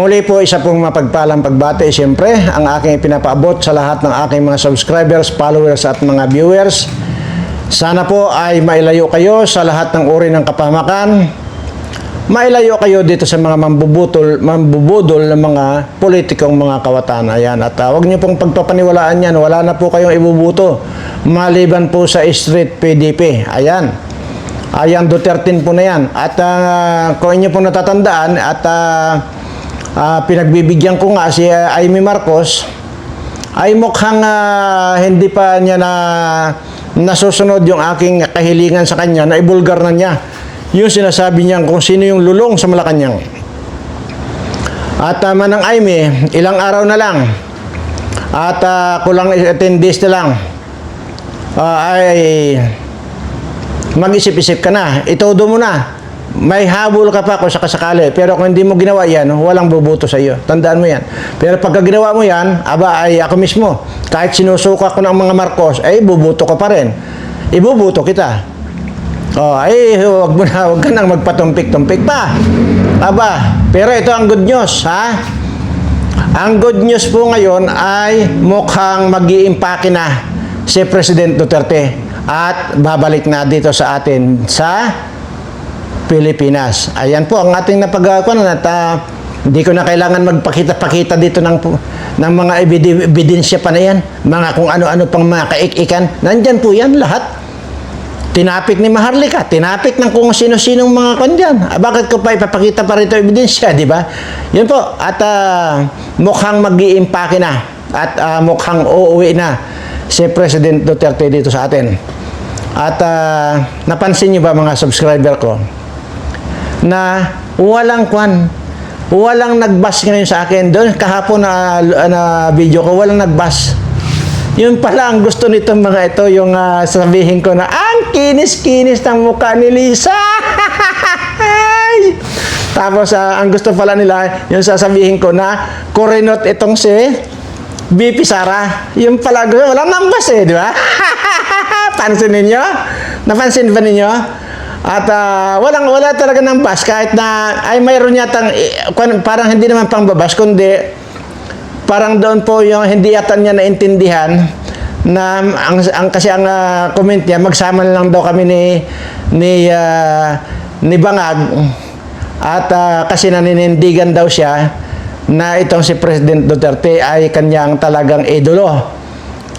Muli po isa pong mapagpalang pagbati siyempre ang aking pinapaabot sa lahat ng aking mga subscribers, followers at mga viewers. Sana po ay mailayo kayo sa lahat ng uri ng kapahamakan. Mailayo kayo dito sa mga mambubutol, mambubudol ng mga politikong mga kawatan. Ayan. At uh, huwag niyo pong pagpapaniwalaan yan. Wala na po kayong ibubuto. Maliban po sa street PDP. Ayan. Ayan, Duterte po na yan. At uh, kung inyo pong natatandaan at uh, uh, pinagbibigyan ko nga si uh, Amy Marcos, ay mukhang ah, hindi pa niya na nasusunod yung aking kahilingan sa kanya na ibulgar na niya yung sinasabi niya kung sino yung lulong sa Malacanang. At uh, manang Aime, ilang araw na lang at ah, kulang 10 days na lang ah, ay mag-isip-isip ka na. Itodo mo na. May habol ka pa kung sakasakali. Pero kung hindi mo ginawa yan, walang bubuto sa iyo. Tandaan mo yan. Pero pagka ginawa mo yan, aba ay ako mismo. Kahit sinusuka ko ng mga Marcos, ay bubuto ka pa rin. Ibubuto kita. Oh, ay wag mo na, wag ka nang magpatumpik-tumpik pa. Aba, pero ito ang good news, ha? Ang good news po ngayon ay mukhang mag iimpake na si President Duterte at babalik na dito sa atin sa Pilipinas. Ayan po ang ating napagawa at ah, hindi ko na kailangan magpakita-pakita dito ng, ng mga ebidensya pa na yan. Mga kung ano-ano pang mga kaikikan. Nandyan po yan lahat. Tinapik ni Maharlika, tinapik ng kung sino-sinong mga kandyan. Ah, bakit ko pa ipapakita pa rito ebidensya, di ba? Yun po. At ah, mukhang mag na. At ah, mukhang uuwi na si President Duterte dito sa atin. At ah, napansin niyo ba mga subscriber ko na walang kwan, walang nagbas ngayon sa akin. Doon kahapon na, na video ko, walang nagbas. Yun pala ang gusto nitong mga ito, yung ah, sabihin ko na, ang kinis-kinis ng mukha ni Lisa. Tapos ah, ang gusto pala nila, yung sasabihin ko na, korenot itong si BP Sara. Yung pala, walang nambas eh, di ba? Pansin ninyo? Napansin ba ninyo? At ah, walang wala talaga ng bus kahit na ay mayroon yatang eh, parang hindi naman pang babas kundi parang doon po yung hindi yata niya naintindihan na ang, ang kasi ang ah, comment niya magsama lang daw kami ni ni ah, ni Bangag. At ah, kasi naninindigan daw siya na itong si President Duterte ay kanyang talagang idolo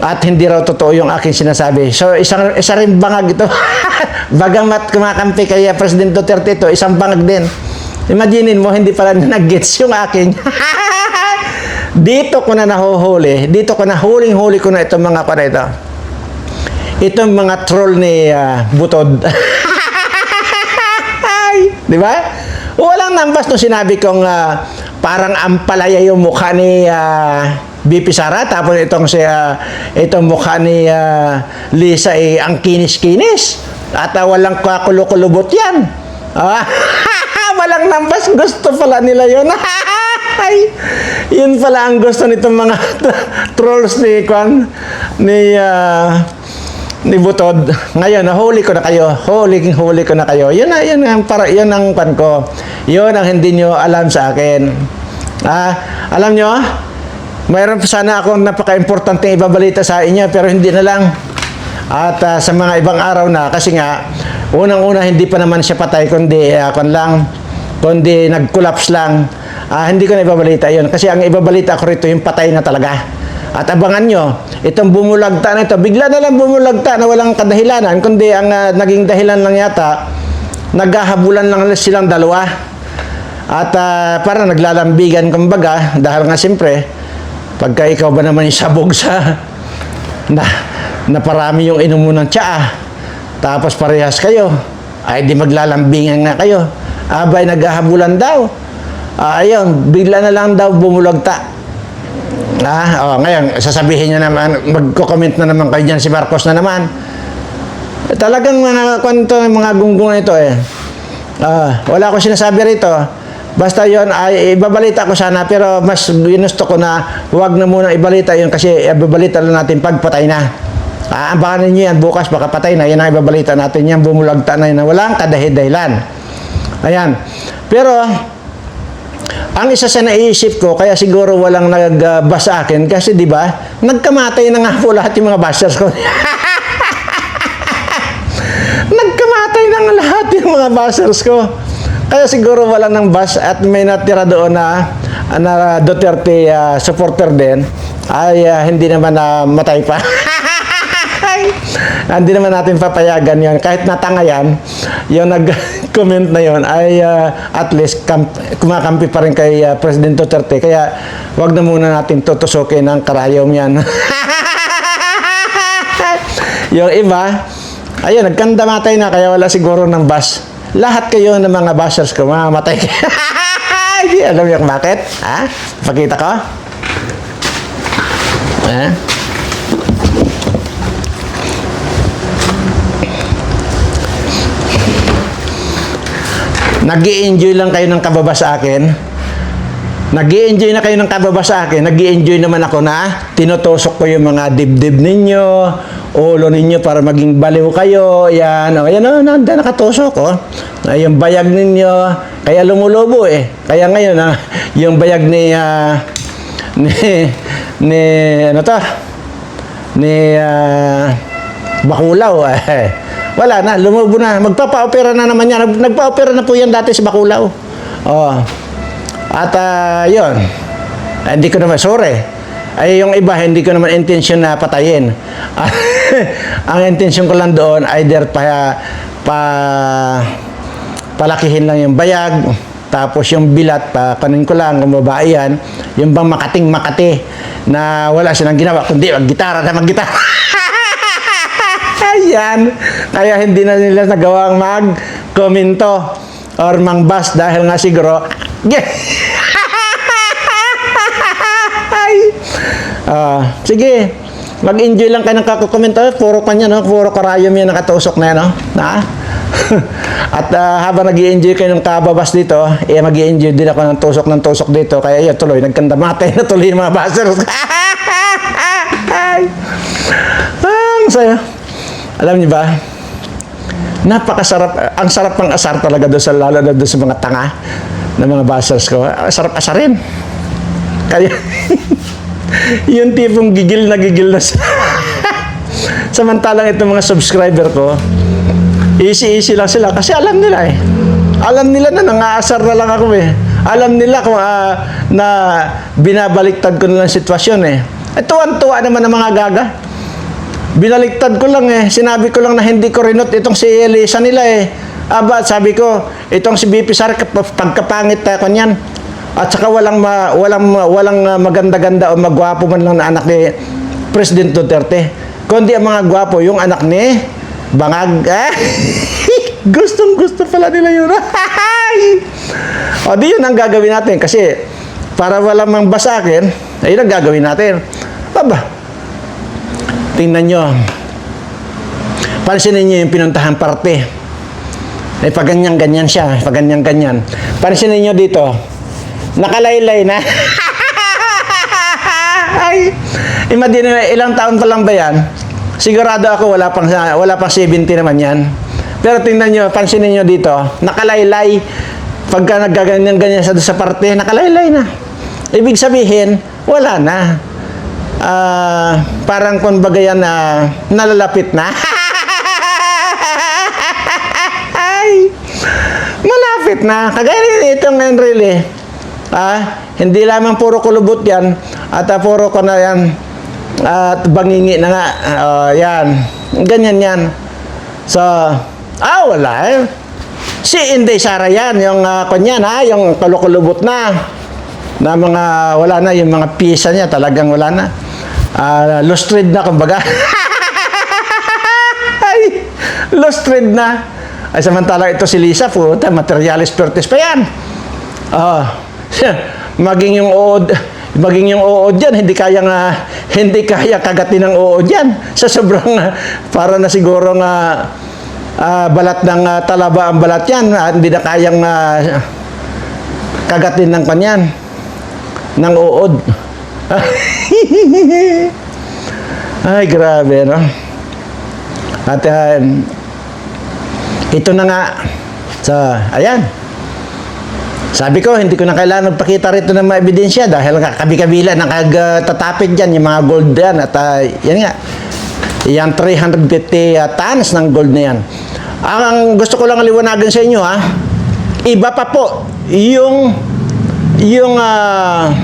at hindi raw totoo yung aking sinasabi. So, isang, isa rin bangag ito. Bagamat kumakampi kaya President Duterte ito, isang bangag din. Imaginin mo, hindi pala nag-gets yung akin. dito ko na nahuhuli, dito ko na huling-huli ko na itong mga pareta. Itong mga troll ni ah, Butod. Di ba? Walang nambas nung sinabi kong ah, parang ampalaya yung mukha ni ah, BP Sara tapos itong si ah, itong mukha ni ah, Lisa eh, ang kinis-kinis at ah, walang kakulo-kulubot yan. Ah, walang nambas gusto pala nila yun. Ay, yun pala ang gusto nitong mga trolls ni Kwan ni ah, ni Butod. Ngayon, nahuli ko na kayo. Huli, huli ko na kayo. Yun na, yun ang para, yun ang pan ko. Yun ang hindi nyo alam sa akin. Ah, alam nyo, mayroon pa sana akong napaka-importante ibabalita sa inyo, pero hindi na lang. At ah, sa mga ibang araw na, kasi nga, unang-una hindi pa naman siya patay, kundi, uh, lang, kundi nag-collapse lang. Ah, hindi ko na ibabalita yun. Kasi ang ibabalita ko rito, yung patay na talaga. At abangan nyo, itong bumulagta na ito, bigla na lang bumulagta na walang kadahilanan, kundi ang ah, naging dahilan lang yata, naghahabulan lang silang dalawa. At ah, parang naglalambigan kumbaga, dahil nga siyempre, pagka ikaw ba naman yung sabog sa, na, na parami yung inom ng tsaa, tapos parehas kayo, ay di maglalambingan nga kayo. Abay, naghahabulan daw. Ah, ayun, bigla na lang daw bumulagta. Ah, oh, ngayon, sasabihin niya naman, magko-comment na naman kayo dyan si Marcos na naman. Talagang mga kwento ng mga gunggong ito eh. Ah, wala akong sinasabi rito. Basta yon ay ibabalita ko sana pero mas ginusto ko na huwag na muna ibalita yon kasi ibabalita lang natin pag patay na. Ah, abangan ninyo yan bukas baka patay na yan ang ibabalita natin yan bumulagta na yan walang kadahidahilan. Ayan. Pero ang isa sa naisip ko, kaya siguro walang nagbasa sa akin, kasi di ba, nagkamatay na nga po lahat yung mga bashers ko. nagkamatay na nga lahat yung mga bashers ko. Kaya siguro wala nang bash at may natira doon na, na Duterte ah, supporter din, ay ah, hindi naman na matay pa. Hindi naman natin papayagan yon kahit natanga yan yung nag-comment na yon ay ah, at least kamp- kumakampi pa rin kay ah, President Duterte. Kaya wag na muna natin tutusukin ang karayom yan. Yung iba ayun nagkandamatay na kaya wala siguro ng bus lahat kayo ng mga bashers ko mamamatay Hindi, alam niyo kung bakit? Ha? Pakita ko. Ha? Nag enjoy lang kayo ng kababa sa akin. nag enjoy na kayo ng kababa sa akin. nag enjoy naman ako na tinutusok ko yung mga dibdib ninyo, ulo ninyo para maging baliw kayo. Yan, o, yan, o, nanda, nakatusok, oh. Yung bayag ninyo, kaya lumulobo eh. Kaya ngayon, ah, yung bayag ni, ah, ni, ni, ano to? Ni, ah, Bakulaw, eh. Wala na, lumubo na. Magpapa-opera na naman yan. Nag- Nagpa-opera na po yan dati sa Bakulaw. Oh. At ah, yun. Ah, hindi ko naman, sorry. Ay, yung iba, hindi ko naman intention na patayin. Ang intention ko lang doon, either pa, pa, palakihin lang yung bayag, tapos yung bilat, pa kanin ko lang, kung babae yan, yung bang makating makati, na wala silang ginawa, kundi mag-gitara na mag-gitara. Ayan. Kaya hindi na nila nagawang mag-komento or mangbas dahil nga siguro Ah, sige. Mag-enjoy lang kayo ng kakomento. Puro kanya, no? Puro karayom yan nakatusok na yan, no? Na? At ah, habang nag enjoy kayo ng kababas dito, eh mag enjoy din ako ng tusok ng tusok dito. Kaya yun, tuloy, nagkandamatay na tuloy yung mga basers. Ang saya. Alam niyo ba? Napakasarap. Ang sarap ng asar talaga doon sa lalo na doon sa mga tanga ng mga basers ko. Sarap asarin. Kaya, yung tipong gigil na gigil na sila. Samantalang itong mga subscriber ko, easy-easy lang sila kasi alam nila eh. Alam nila na nangaasar na lang ako eh. Alam nila kung ah, na binabaliktad ko na lang sitwasyon eh. Eh, tuwan-tuwa naman ang mga gaga. Binaliktad ko lang eh. Sinabi ko lang na hindi ko rinot itong si Elisa nila eh. Aba, sabi ko, itong si BP kap- pagkapangit tayo kanyan. At saka walang ma, walang walang ah, maganda-ganda o magwapo man lang na anak ni President Duterte. Kundi ang mga gwapo, yung anak ni Bangag. Eh? Gustong gusto pala nila yun. o di yun ang gagawin natin kasi para walang mangbasa akin, ayun ang gagawin natin. Aba, tingnan nyo. Pansinin nyo yung pinuntahan parte. Ay pag ganyan-ganyan siya, pag ganyan-ganyan. Pansinin nyo dito, nakalaylay na. Ay, imagine ilang taon pa lang ba yan? Sigurado ako wala pang wala pang 70 naman yan. Pero tingnan nyo, pansinin nyo dito, nakalaylay. Pagka naggaganyan-ganyan sa sa parte, nakalaylay na. Ibig sabihin, wala na. Ah, parang kumbaga yan na nalalapit na. Ay, malapit na. Kagaya nito ngayon really. Ah, hindi lamang puro kulubot yan at ah, puro ko na yan at bangingi na nga. Oh, yan. Ganyan yan. So, ah, wala eh. Si Inday Sara yan, yung uh, kanyan ha, yung kulukulubot na. Na mga, wala na, yung mga pisa niya talagang wala na. Ah, lustrid na, kumbaga. Ay, lustrid na. Ay, samantala ito si Lisa, puta, materialis pertis pa yan. Oh, maging yung uod, maging yung uod yan, hindi kaya nga, hindi kaya kagatin ng uod yan. Sa sobrang, para na siguro nga, ah, balat ng ah, talaba ang balat yan, ah, hindi na kayang ah, kagatin ng kanyan, ng uod. Ay, grabe, no? At ah, ito na nga, sa, ayan, Sabi ko, hindi ko na kailangan magpakita rito ng mga ebidensya dahil kabi-kabila nakatatapit dyan yung mga gold yan at ah, yan nga, yung 350 uh, tons ng gold na yan. Ang gusto ko lang liwanagan sa inyo ha, iba pa po yung yung ah,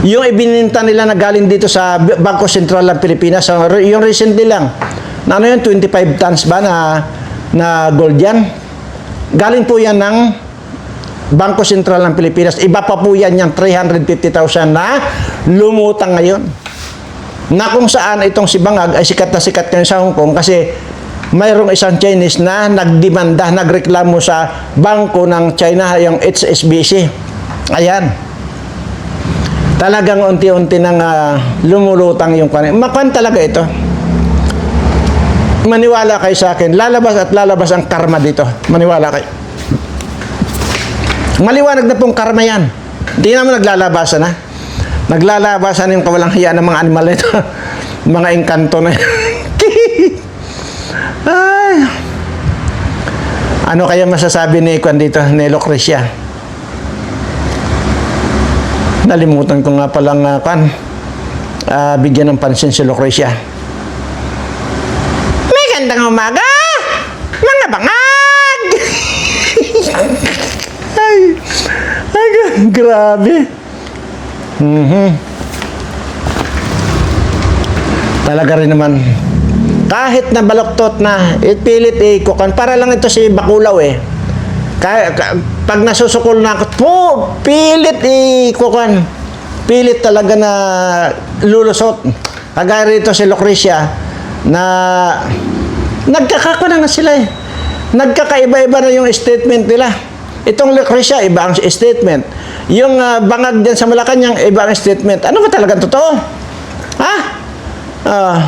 yung ibininta nila na galing dito sa Bangko Sentral ng Pilipinas, so, yung recently lang, na ano yun, 25 tons ba na, na gold yan? Galing po yan ng Bangko Sentral ng Pilipinas. Iba pa po yan yung 350,000 na lumutang ngayon. Na kung saan itong si Bangag ay sikat na sikat ngayon sa Hong Kong kasi mayroong isang Chinese na nagdemanda, nagreklamo sa bangko ng China, yung HSBC. Ayan. Talagang unti-unti nang ah, lumulutang yung kwan. Makwan talaga ito. Maniwala kayo sa akin. Lalabas at lalabas ang karma dito. Maniwala kayo. Maliwanag na pong karma yan. Hindi naman naglalabasan ha. Naglalabasan yung kawalang hiya ng mga animal nito. mga engkanto na yan. Ay. Ano kaya masasabi ni Kwan dito, ni Lucrecia? Nalimutan ko nga palang uh, Kwan. Ah, bigyan ng pansin si Lucrecia. May gandang umaga! Mga bangag! ay, ay, grabe. Mhm. Talaga rin naman. Kahit na baloktot na, ipilit ikukan. Para lang ito si Bakulaw eh. Kaya, ka- pag nasusukol na ako, po, pilit ikukan. Pilit talaga na lulusot. Kagaya rito si Lucrecia na nagkakako na sila eh. Nagkakaiba-iba na yung statement nila. Itong Lucrecia, iba ang statement. Yung ah, bangag dyan sa Malacanang, iba ang statement. Ano ba talagang totoo? Ha? Ah,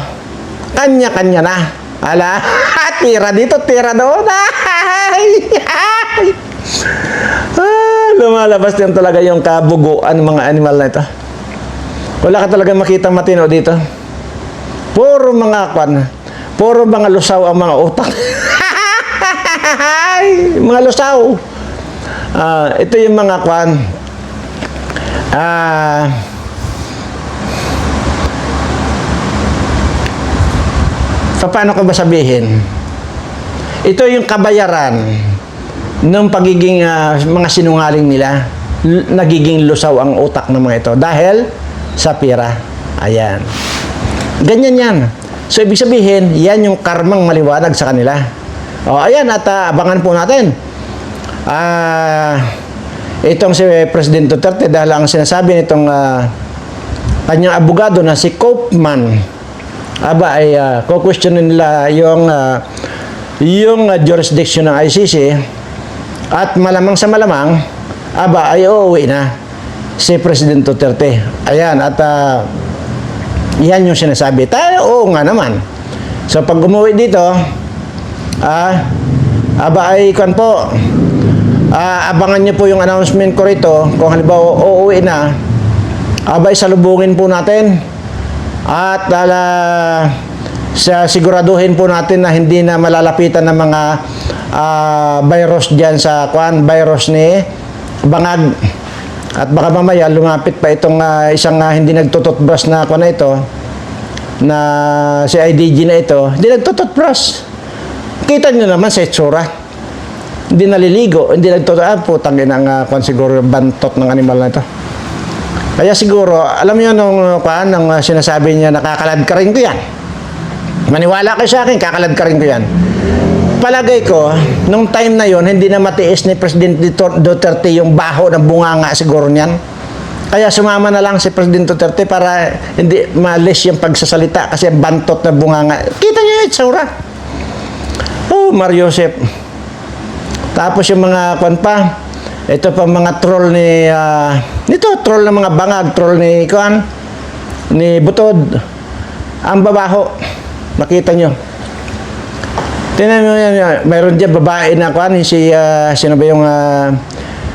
kanya-kanya na. Ala, tira dito, tira doon. Ay, ay. Ah, lumalabas din talaga yung kabuguan ng mga animal na ito. Wala ka talaga makita matino dito. Puro mga kwan. Puro mga lusaw ang mga utak. Mga lusaw. Ah, ito yung mga kwan. Ah, paano ko ba sabihin? Ito yung kabayaran ng pagiging ah, mga sinungaling nila. L- nagiging lusaw ang utak ng mga ito dahil sa pira. Ayan. Ganyan yan. So, ibig sabihin, yan yung karmang maliwanag sa kanila. O, ayan, at ah, abangan po natin. Ah, itong si President Duterte dahil ang sinasabi nitong ah, kanyang abogado na si Copeman, aba ay uh, kukwestiyonin nila yung ah, yung ah, jurisdiction ng ICC at malamang sa malamang aba ay uuwi na si President Duterte. Ayan, at ah, yan yung sinasabi. Tayo, oo nga naman. So, pag umuwi dito, ah, aba ay, kan po, ah, abangan niyo po yung announcement ko rito. Kung halimbawa, uuwi na, aba ay salubungin po natin. At, ala, sa siguraduhin po natin na hindi na malalapitan ng mga ah, virus diyan sa kwan, virus ni bangag. At baka mamaya lumapit pa itong ah, isang ah, hindi nagtututbrush na kwan na ito na si IDG na ito, hindi nagtututbrush. Kita nyo naman sa itsura. Hindi naliligo, hindi nagtutut ah, putang ina nga kwan siguro yung bantot ng animal na ito. Kaya siguro, alam niyo nung kwan, nung ah, sinasabi niya nakakalad ka rin ko yan. Maniwala kayo sa akin, kakalad ka rin ko yan. Palagay ko, nung time na yon hindi na matiis ni President Duterte- yung baho ng bunganga siguro niyan. Kaya sumama na lang si President Duterte para hindi malis yung pagsasalita kasi bantot na bunganga. Kita niyo yung itsura. Oh, Mario Josep. Tapos yung mga kwan pa, ito pa mga troll ni, ah, ito, troll ng mga bangag, troll ni kwan, ni Butod. Ang babaho. Makita nyo. Tingnan mo yan, yan. mayroon dyan babae na kwan, si, ah, sino ba yung, ah,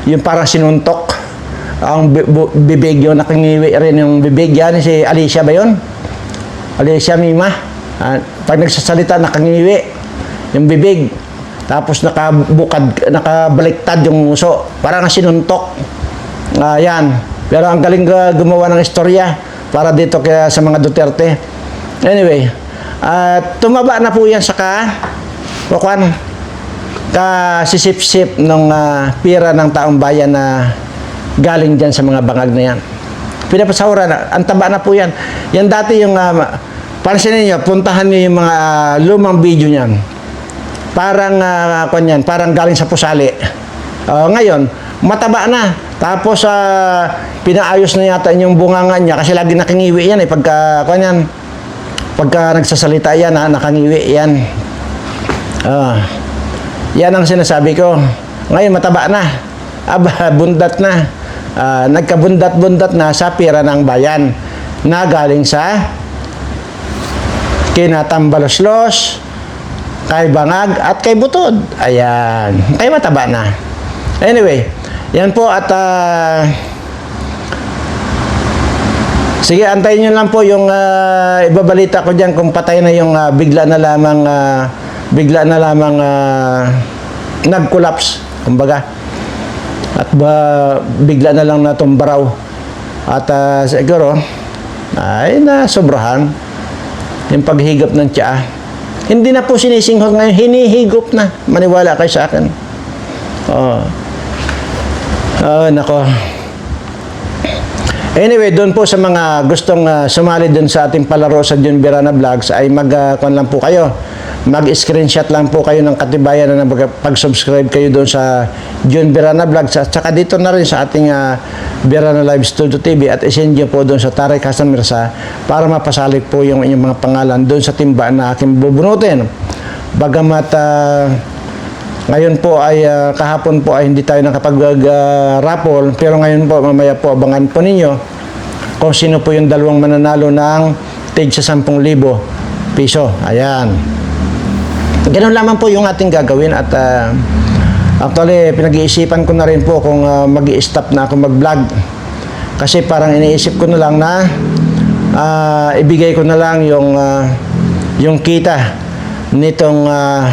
yung parang sinuntok. Ang bibig yun, nakangiwi rin yung bibig yan, si Alicia ba yun? Alicia Mima. Ah, pag nagsasalita, nakangiwi yung bibig. Tapos nakabukad, nakabaliktad yung muso. Parang sinuntok. Ah, yan. Pero ang galing uh, gumawa ng istorya para dito kaya sa mga Duterte. Anyway, at tumaba na po yan sa ka, kukuan, kasisip-sip ng ah, pira ng taong bayan na galing dyan sa mga bangag na yan. Pinapasahura na, ang taba na po yan. Yan dati yung, uh, pansin ninyo, puntahan niyo yung mga ah, lumang video niyan. Parang, uh, yan, parang galing sa pusali. Uh, ngayon, mataba na. Tapos, uh, pinaayos na yata yung bunganga niya kasi lagi nakingiwi yan eh. Pagka, kanyan, pagka nagsasalita yan, ha, nakangiwi yan. Ah, yan ang sinasabi ko. Ngayon, mataba na. Aba, bundat na. Ah, nagkabundat-bundat na sa pira ng bayan na galing sa kinatambaloslos, kay Bangag at kay Butod. Ayan. Kay mataba na. Anyway, yan po at ah, Sige, antayin nyo lang po yung ah, ibabalita ko diyan kung patay na yung ah, bigla na lamang ah, bigla na lamang ah, nag-collapse, kumbaga. At ba bigla na lang natumba raw. At ah, siguro ay na sobrahan yung paghigop ng tiya. Hindi na po sinisinghot ngayon, hinihigop na. Maniwala kayo sa akin. Oo. Oh, nako. Anyway, doon po sa mga gustong uh, sumali doon sa ating palaro sa Jun Birana Vlogs ay mag uh, kuwan lang po kayo. Mag-screenshot lang po kayo ng katibayan na pag-subscribe kayo doon sa Jun Birana Vlogs at saka dito na rin sa ating uh, Birana Live Studio TV at isend po doon sa Tarek Hasan Mirza para mapasalik po yung inyong mga pangalan doon sa timba na aking bubunutin. Bagamat uh, ngayon po ay ah, kahapon po ay hindi tayo nakapag-raffle pero ngayon po mamaya po abangan po ninyo kung sino po yung dalawang mananalo ng tig sa 10,000 piso. Ayan. Ganun lamang po yung ating gagawin at ah, actually pinag-iisipan ko na rin po kung uh, mag stop na ako mag-vlog. Kasi parang iniisip ko na lang na ah, ibigay ko na lang yung ah, yung kita nitong ah,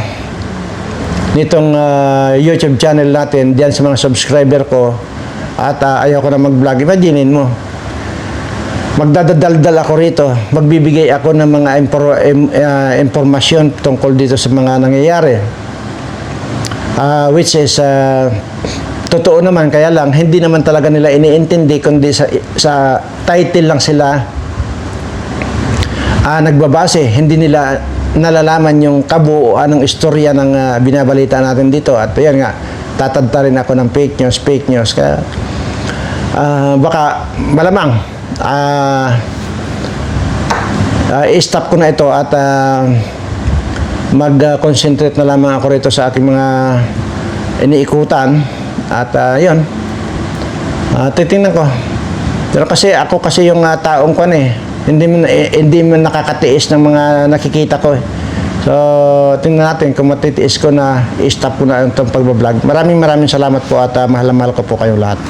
nitong ah, YouTube channel natin diyan sa mga subscriber ko at ah, ayaw ko na mag-vlog. Imaginin mo, magdadaldal ako rito, magbibigay ako ng mga impor- im- ah, impormasyon tungkol dito sa mga nangyayari. Ah, which is ah, totoo naman kaya lang hindi naman talaga nila iniintindi kundi sa sa title lang sila ah, nagbabase, hindi nila nalalaman yung kabuuan ng istorya ng ah, binabalita natin dito. At yan nga, tatadta rin ako ng fake news, fake news. Kaya, ah, baka malamang, ah, ah, i-stop ko na ito at ah, mag-concentrate na lamang ako rito sa aking mga iniikutan. At ah, yun, Ah, titingnan ko. Pero kasi ako kasi yung ah, taong ko eh. Hindi mo eh, hindi mo nakakatiis ng mga nakikita ko. Eh. So, tingnan natin kung matitiis ko na i-stop ko na itong pagbablog. Maraming maraming salamat po at ah, mahal na mahal ko po kayong lahat.